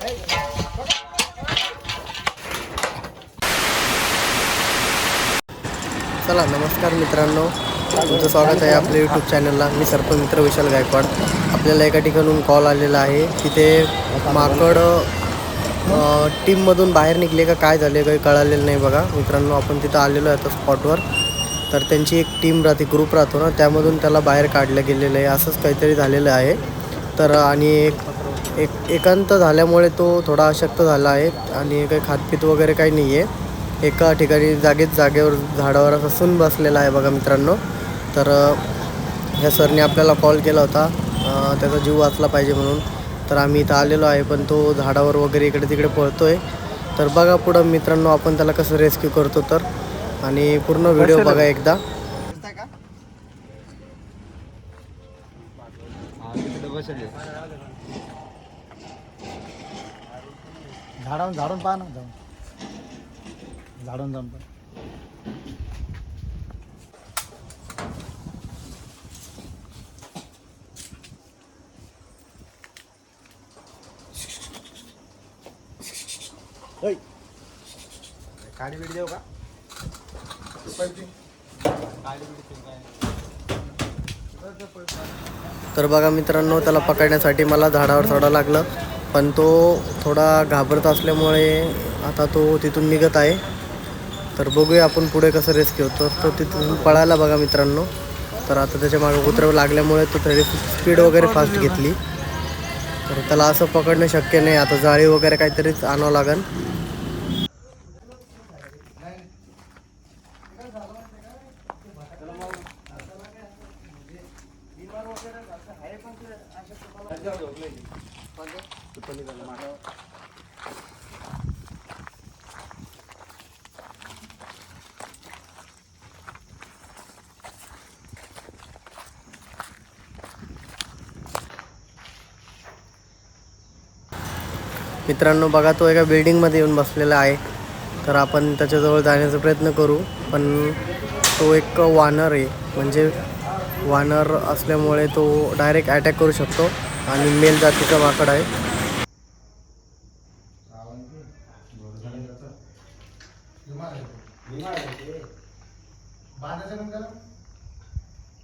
चला नमस्कार मित्रांनो. तुमचं स्वागत आहे आपल्या यूट्यूब चॅनलला मी सर्पमित्र विशाल गायकवाड. आपल्याला एका ठिकाणून कॉल आलेला आहे. तिथे माकड टीममधून बाहेर निघले का काय झाले काही कळालेलं नाही बघा. मित्रांनो आपण तिथं आलेलो आहे आता स्पॉटवर तर त्यांची एक टीम राहते ग्रुप राहतो ना. त्यामधून त्याला बाहेर काढलं गेलेलं आहे. असंच काहीतरी झालेलं आहे. तर आणि एक एक एकांत झाल्यामुळे तो थोडा अशक्त झाला आहे आणि काही खातपीत वगैरे काही नाही आहे. एका ठिकाणी जागेच जागेवर झाडावर असून बसलेला आहे बघा मित्रांनो. तर ह्या सरने आपल्याला कॉल केला होता. त्याचा जीव वाचला पाहिजे म्हणून. तर आम्ही इथं आलेलो आहे पण तो झाडावर वगैरे इकडे तिकडे पळतो आहे तर बघा पुढं मित्रांनो आपण त्याला कसं रेस्क्यू करतो तर. आणि पूर्ण व्हिडिओ बघा एकदा. झाडावून झाडून पहा ना जाऊन. झाडून जाऊन पहा. काडी बिडी देऊ का? तर बघा मित्रांनो त्याला पकडण्यासाठी मला झाडावर चढावं लागलं. पण तो थोडा घाबरत असल्यामुळे आता तो तिथून निघत आहे. तर बघूया आपण पुढे कसं रेस्क्यू होतो तो तिथून पळायला बघा मित्रांनो. तर आता त्याच्यामागे उतरव लागल्यामुळे तो थोडी स्पीड वगैरे फास्ट घेतली. तर त्याला असं पकडणं शक्य नाही. आता जाळी वगैरे काहीतरीच आणावं लागेल. मित्रांनो बघा तो एका बिल्डिंगमध्ये येऊन बसलेला आहे. तर आपण त्याच्याजवळ जाण्याचा प्रयत्न करू पण तो एक वानर आहे. म्हणजे वानर असल्यामुळे तो डायरेक्ट अटॅक करू शकतो आणि मेल जातीचा माकड आहे.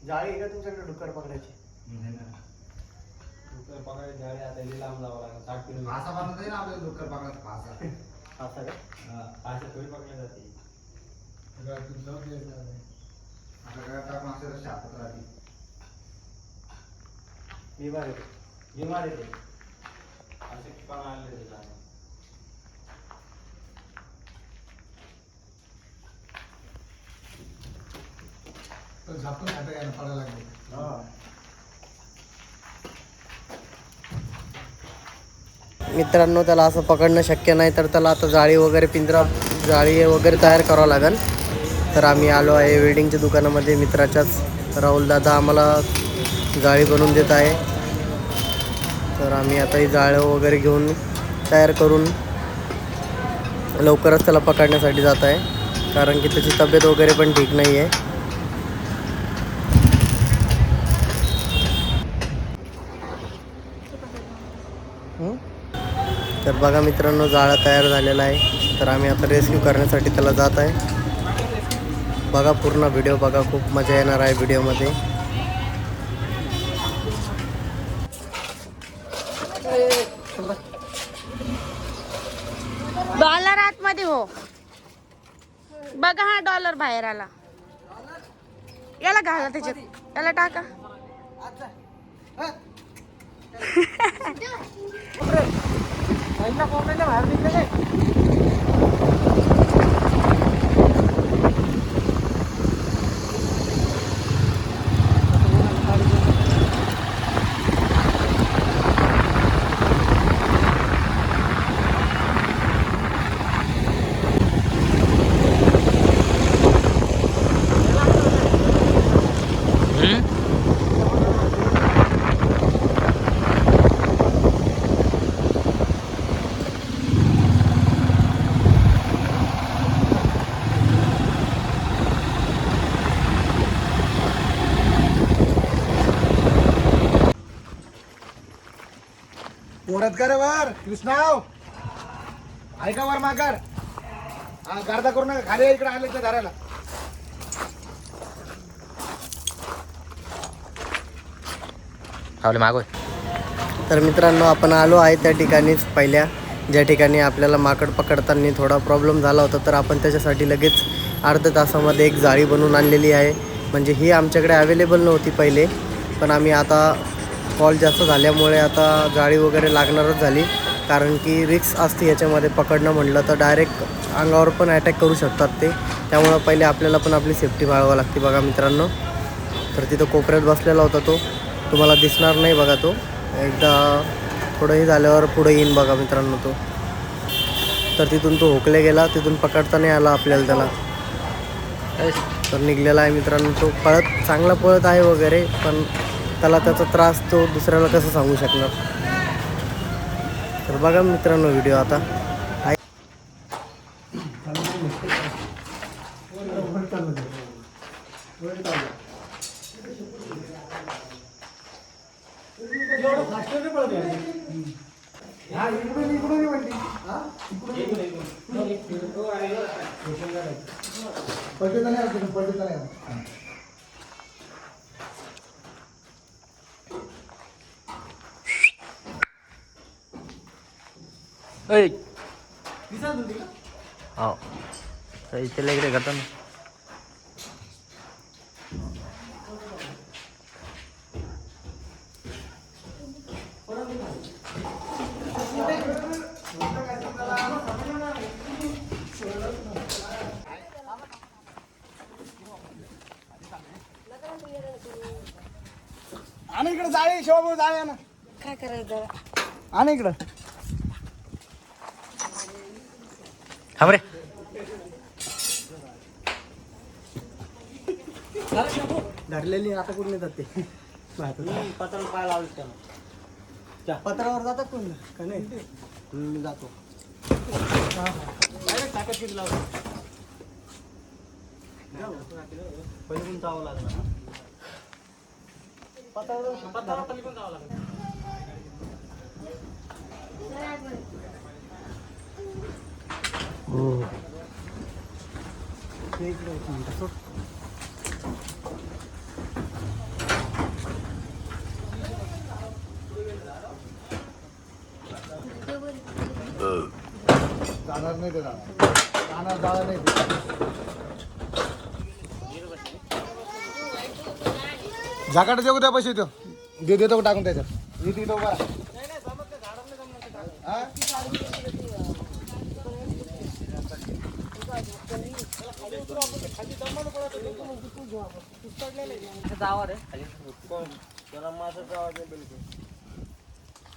जाळी का तुमच्याकडे डुक्कर पकडायची? फासा बांधता येईल आपल्याला डुक्कर पकडत फासा असं का? आता काय टाकून असं तर शापत राहते. बिमार बिमार आहे तर झापून खाता यायला पडायला लागले. मित्रांनो त्याला असं पकडणं शक्य नाही तर त्याला आता जाळी वगैरे पिंजरा जाळी वगैरे तयार करावं लागेल. तर आम्ही आलो आहे वेल्डिंगच्या दुकानामध्ये मित्राच्याच राहुल दादा आम्हाला जाळी बनवून देत आहे. तर आम्ही आता ही जाळं वगैरे घेऊन तयार करून लवकरच त्याला पकडण्यासाठी जात आहे. कारण की त्याची तब्येत वगैरे पण ठीक नाही आहे तर बघा मित्रांनो जाळा तयार झालेला आहे. तर आम्ही आता रेस्क्यू करण्यासाठी त्याला जात आहे. बघा पूर्ण व्हिडिओ बघा खूप मजा येणार आहे व्हिडिओमध्ये बघा हा डॉलर बाहेर आला. याला घाला त्याच्यात. याला टाका. बाहेर निघले. परत कर वर. कृष्णाव ऐका वर माघार. हा गर्दा करू नका. खाली इकडे आले तर धरायला. मागोय तर मित्रांनो आपण आलो आहे त्या ठिकाणीच पहिल्या. ज्या ठिकाणी आपल्याला माकड पकडताना थोडा प्रॉब्लेम झाला होता तर आपण त्याच्यासाठी लगेच अर्ध्या तासामध्ये एक जाळी बनवून आणलेली आहे. म्हणजे ही आमच्याकडे अवेलेबल नव्हती पहिले पण आम्ही आता कॉल जास्त झाल्यामुळे आता जाळी वगैरे लागणारच झाली. कारण की रिक्स असते याच्यामध्ये पकडणं म्हटलं तर डायरेक्ट अंगावर पण अटॅक करू शकतात ते. त्यामुळं पहिले आपल्याला पण आपली सेफ्टी बाळगावं लागते बघा मित्रांनो. तर तिथं कोपऱ्यात बसलेला होता तो. तुम्हाला दिसणार नाही बघा तो. एकदा थोडंही झाल्यावर पुढे येईन बघा मित्रांनो तो. तर तिथून तो होकले गेला. तिथून पकडता नाही आला आपल्याला त्याला. तर निघलेला आहे मित्रांनो तो. पळत चांगला पळत आहे वगैरे पण त्याला त्याचा त्रास तो दुसऱ्याला कसं सांगू शकणार? तर बघा मित्रांनो व्हिडिओ आता. हो. तर इथे इकडे करतो ना. आणि इकडे जाळे शिवाभाऊ जाळे ना काय करायचं आणि इकडं. थांब रे. धरलेली आता कुठे जाते पत्रावर पाय लावले त्याला. पत्रावर जातात कोण का नाही? मी जातो. पहिले पण जावं लागलं जाणार नाही ते जाणार जाणार नाही ते. झाकाट देऊ द्या पैसे तो देतो टाकून त्याच्यात मी तिथं उभा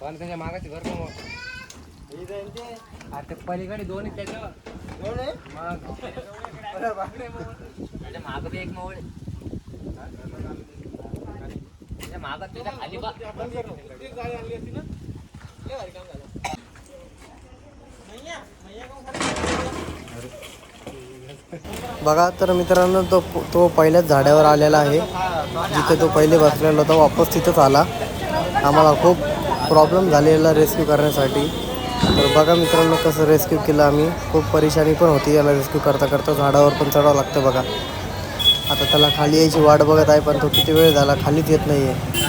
पण त्याच्या मागाची घर आता पलीकडे दोन आहेत त्याच्यावर त्याच्या माग बी एक मोळ त्याच्या मागात त्याच्याखाली बा बघा तर मित्रांनो तो तो पहिल्याच झाडावर आलेला आहे. जिथे तो पहिले बसलेला होता वापस तिथंच आला. आम्हाला खूप प्रॉब्लेम झालेला रेस्क्यू करण्यासाठी. तर बघा मित्रांनो कसं रेस्क्यू केलं आम्ही. खूप परेशानी पण होती याला रेस्क्यू करता करता. झाडावर पण चढावं लागतं बघा. आता त्याला खाली यायची वाट बघत आहे पण तो किती वेळ झाला खालीच येत नाही आहे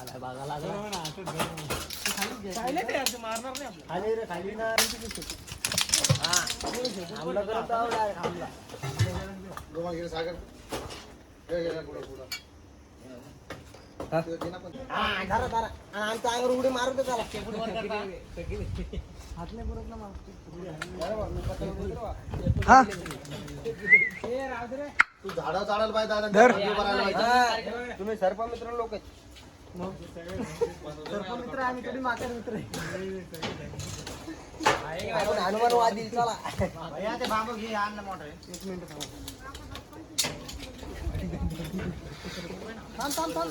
हात टाका त्याच्या हातात वर ना. गोमा घे रे सागर. हे घे ना पुढं, पुढं. हा, धरा, धरा. आणि आमच्या अंगावर उडी मारू दे त्याला. हात नाही पुरत ना मला. हा. तू झाडं चाडायला पाहिजे दादा पाहिजे. तुम्ही सर्प मित्र लोक आहेत मित्र. आपण हनुमानवादी चला. भैया, ते बांबू घे आण ना मोठं. एक मिनिट थांबा. थांब, थांब, थांब.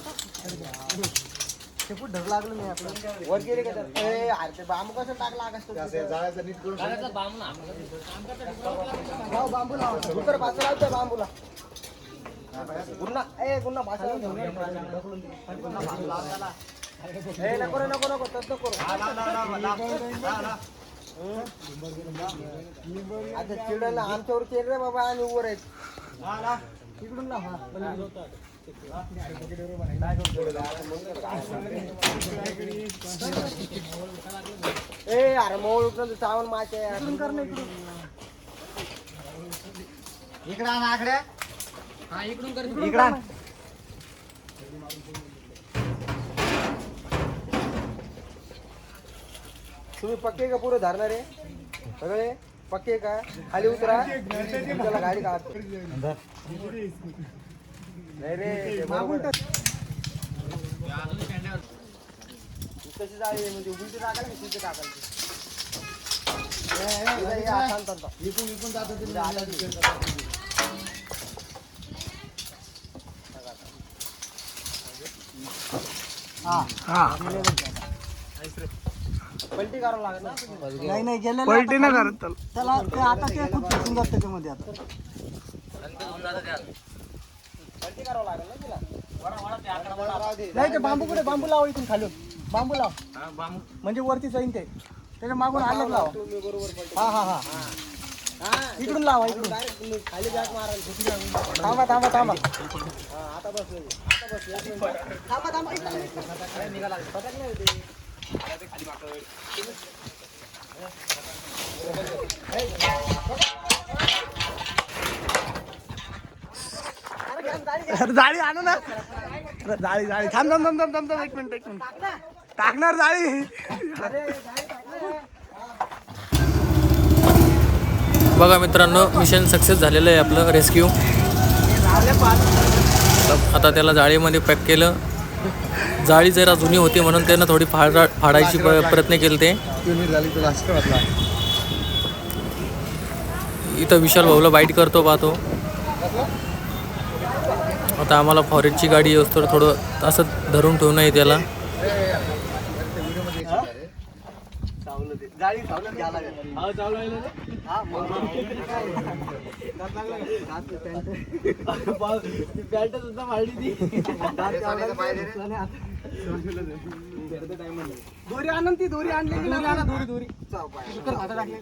ते कुठं ढग लागलं नाही आपलं? वर गेले का त्यात? ए, अरे ते बांबू कसं टाकला आकाश जाळ्याचं नीट करून बांबू लाव डुक्कर भाचा लाव. त्या बांबूला. गुन्हा. ए गुन्हा ए नको रे नको नको तसं नको? आता चिडायला आमच्यावर केलं रे बाबा आणि वर आहेत. हा. ए अरे मोळ उठलं चावल माचे इकडून कर ना इकडून. इकडं आण आकड्या इकडं. तुम्ही पक्के का पुरे धरणार? आहे सगळे पक्के का? खाली उतरा. तुमच्याला गाडी काढतो नाही रे ते बरोबर. आहे. कशी जाळी म्हणजे उलटी टाकायला की सिधी टाकायला? थांब. इकून इकून जातं ते इकडे आता दे. पलटी करावं लागेल ना? नाही नाही गेलं पलटी नाही करत त्याला. ते आता ते खूप जात त्याच्यामध्ये आता. पलटी करावं लागेल ना तिला नाही ते बांबू कुठे? बांबू लावा इथून खालून. बांबू लाव. म्हणजे वरती जाईन ते. त्याच्या मागून आलं लावा. हा हा हा. इकडून लावा इकडून. खाली बॅग मारायला थांबा थांबा थांबा. आता बस आता बस थांबा थांबा. निघाला पटक नाही होते जाळी आणू ना. जाळी जाळी. थांब थांब थांब थांब थांब थांब एक मिनिट एक मिनिट. टाकणार जाळी. बघा मित्रांनो मिशन सक्सेस झालेलं आहे आपलं रेस्क्यू आता त्याला जाळीमध्ये पॅक केलं. जाळी जरा जुनी होती म्हणून त्यांना थोडी फाडा फाडायची प- प्रयत्न केले ते. इथं विशाल भाऊला बाईट करतो पाहतो आता आम्हाला फॉरेस्टची गाडी असतो थोडं असं धरून ठेवणं आहे त्याला. जाळी सावलं घ्या लागेल. हा चालू हा मग पॅन्ट. सुद्धा मारली ती. दोरी आणून ती दोरी आणली की नाही? दोरी दोरी आता टाकले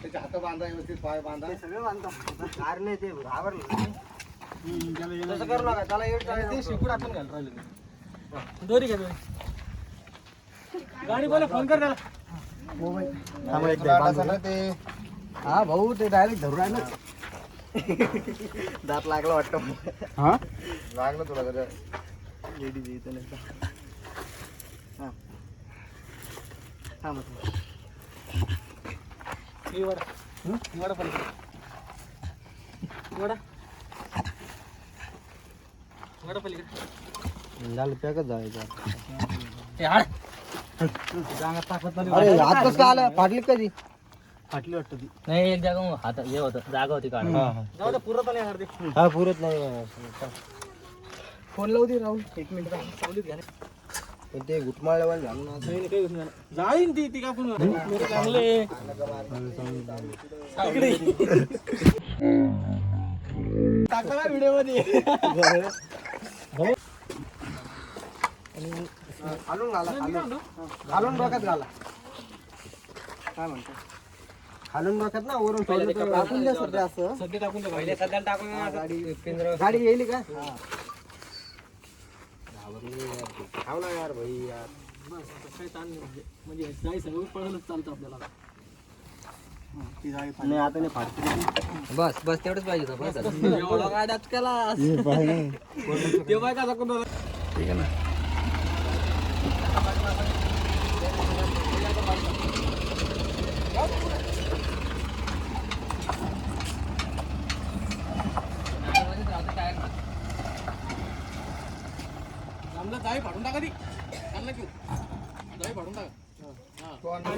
त्याचे हात बांधा व्यवस्थित पाय बांधा. ते सगळं बांधतात हारले ते घाबरले. तसं करू नका त्याला एवढं ते शिकून आपण घालून राहिलो. दोरी घ्या दोरी. गाडी बोला फोन कर त्याला. ते हा भाऊ ते डायरेक्ट धरून आहे ना दात लागला वाटतं. हा? लागलं तुला जरा. लेडीज नाही हा. हा मग वडा वडा पण. वडा. वडा पलीकडे. झालं पॅकच जायचं. अरे हात कसं आलं फाटली कधी? फाटली वाटतं ती. नाही एक जागा हात हे होतं जागा होती काढ जाऊ दे पुरत नाही हार्दिक. हा पुरत नाही. फोन लावू दे राहुल एक मिनिट सावलीत घ्या पण ते घुटमाळल्यावर झालं ना जाईन ती ती कापून चांगले. व्हिडिओमध्ये घालून घाला घालून. घालून डोक्यात घाला. काय म्हणतो? खालून डोक्यात ना वरून टाकून द्या सध्या असं. सध्या टाकून द्या सध्या टाकून गाडी. गाडी येईल का? ना यार भाई यार. म्हणजे जाई सगळं पळायला चालतं आपल्याला. ती जाळी नाही आता नाही फाडते. बस बस तेवढंच पाहिजे एवढा काय केला ठीक आहे ना तो बोलला की बॉडी काढे म्हणून बोलला बोलले याचे मंत्राचं बॉडी काढे सांग कोण बोललं. मग बोललो मी त्याला भाषेत. त्याची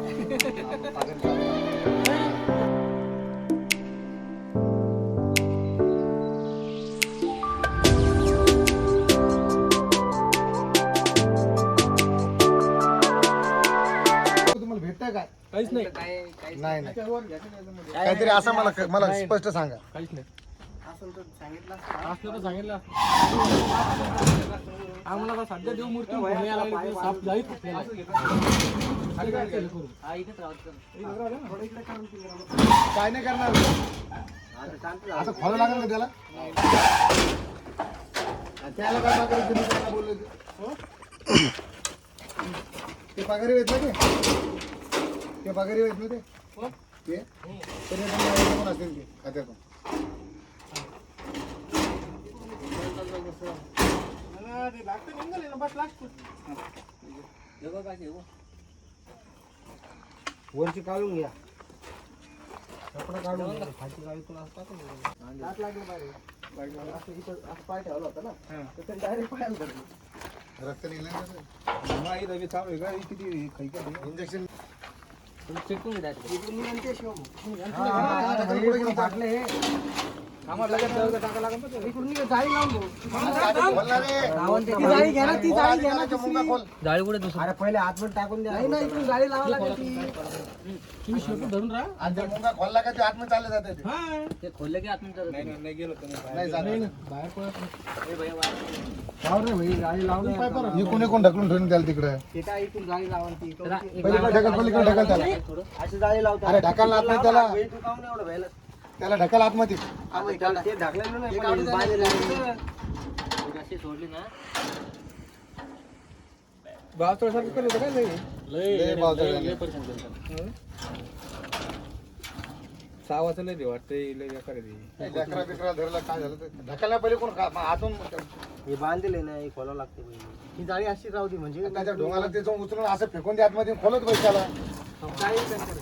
काहीच नाही. नाही नाही. काहीतरी असं मला मला स्पष्ट सांगा. काहीच नाही. असं तर सांगितलं असलं तर सांगितलं आम्हाला आता सध्या देव मूर्ती फोन यायला लागली की साप जाळी फुटलेला आहे. खाली काय केलं करून? काय नाही करणार. असं खोलं लागेल का त्याला? त्याला काय तुम्ही त्याला बोलले ते? ते पगारी येत ना ते? ते पगारी येत ना ते? पण वरची काढून घ्या. कपडा काढून घे. खालची काढून तुला असं टाकून द्या. दात लागलं पाहिजे असं इथं असं पाय ठेवला होता ना? तर डायरेक्ट पायाला धरलं. रक्त निघलं इंजेक्शन घ्या ना, ती जाळी कुठे दुसरं अरे पहिले आतमध्ये टाकून द्या. नाही नाही इकडून जाळी लावा लागेल तुम्ही शेपूट धरून राहा. आणि जर मुंगा खोलला का ते आतमध्ये चालले जाते ते. हा. ते खोलले की आतमध्ये नाही चालत. बाहेर. पळत लाव रे भाई ना. इकून इकून ढकलून ठेवून द्याल तिकडे. ते काय इकडून जाळी लावा ना ती इकडून ती- पलीकडे ढकल पलीकडे ढकल त्याला. अशी जाळी लावतात. अरे ढकल आत नाही त्याला. भाई, तू काहून एवढं व्हायला? त्याला ढकल आतमध्ये. आता त्याला- ते ढकलेलं नाही पण बाहेर आहे. लय बावचळ्याने. नाही, लेकरा बिकरा धरलं काय झालं ते पहिले कोण खा- मग आतून हे बांधले नाही खोलावं लागते भाई. ही जाळी अशी राहू दे म्हणजे त्याच्या ढोंगाला ते जाऊन उचलून असं फेकून दे आतमध्ये खोलत बस त्याला काही नाही करत.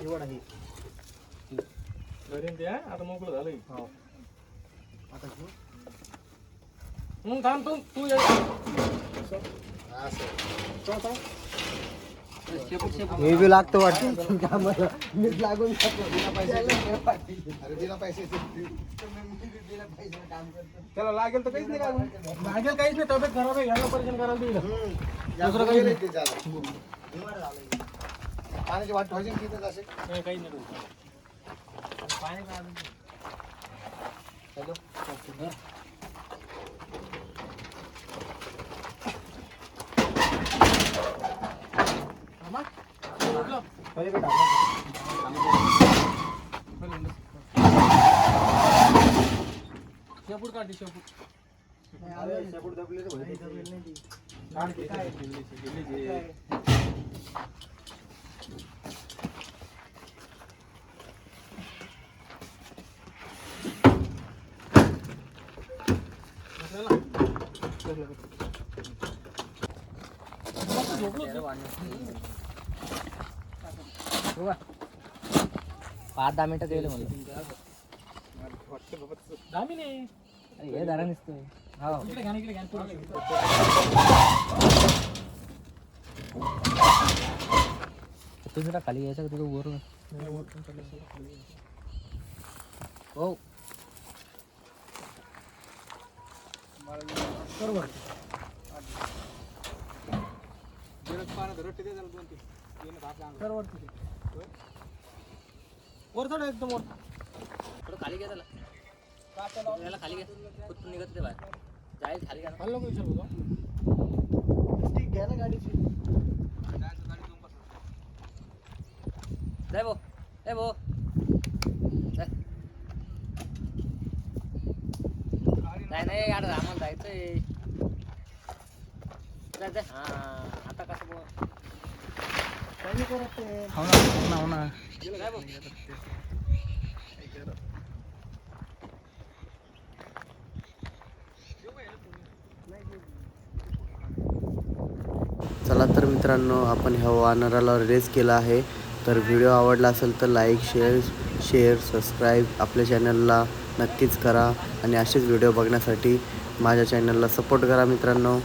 एवढा हे. घरी द्या आता मोकळं झालं की. आता घेऊ. मग थांब तू तू ये. असं. हे बी लागतं वाटतं कामाला मीच लागून जातो. बिना पैशाचं. अरे दिला पैसे त्याला लागेल तर काहीच नाही? लागेल काहीच नाही तब्येत खराब आहे घ्यायला परेशान करायला दिलं दुसरं काही नाही. पाण्याची वाट ठेवायची ना तिथं असे नाही काही नाही पलीकडे टाका. शेपूट काढ शेपूट अरे, शेपूट दबले रे भाई. दबले नाही ती. पाच दहा मिनिटात येईल म्हणलं. दामी नाही हे जरा नसतोय हो. तुम्ही ना खाली यायचं का? तिथं वरून. हो. ते. वर चढ एकदम वर. थोडं खाली घ्या त्याला. याला खाली घ्या. कुठून निघत ते बाहेर. जाईल खाली घ्या ना. हल्लो विचार होतो ठीक घ्या ना गाडीची. जाय भाऊ. ए भाऊ. नाही. नाही यार आम्हाला जायचंय. हा आता कसं करत हो ना हो ना हो ना. चला तर मित्रांनो आपण ह्या वानराला रेस केला आहे. तर व्हिडिओ आवडला असेल तर लाईक शेअर शेअर सबस्क्राईब आपल्या चॅनलला नक्कीच करा. आणि असेच व्हिडिओ बघण्यासाठी माझ्या चॅनलला सपोर्ट करा मित्रांनो.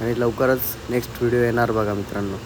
आणि लवकरच नेक्स्ट व्हिडिओ येणार बघा मित्रांनो.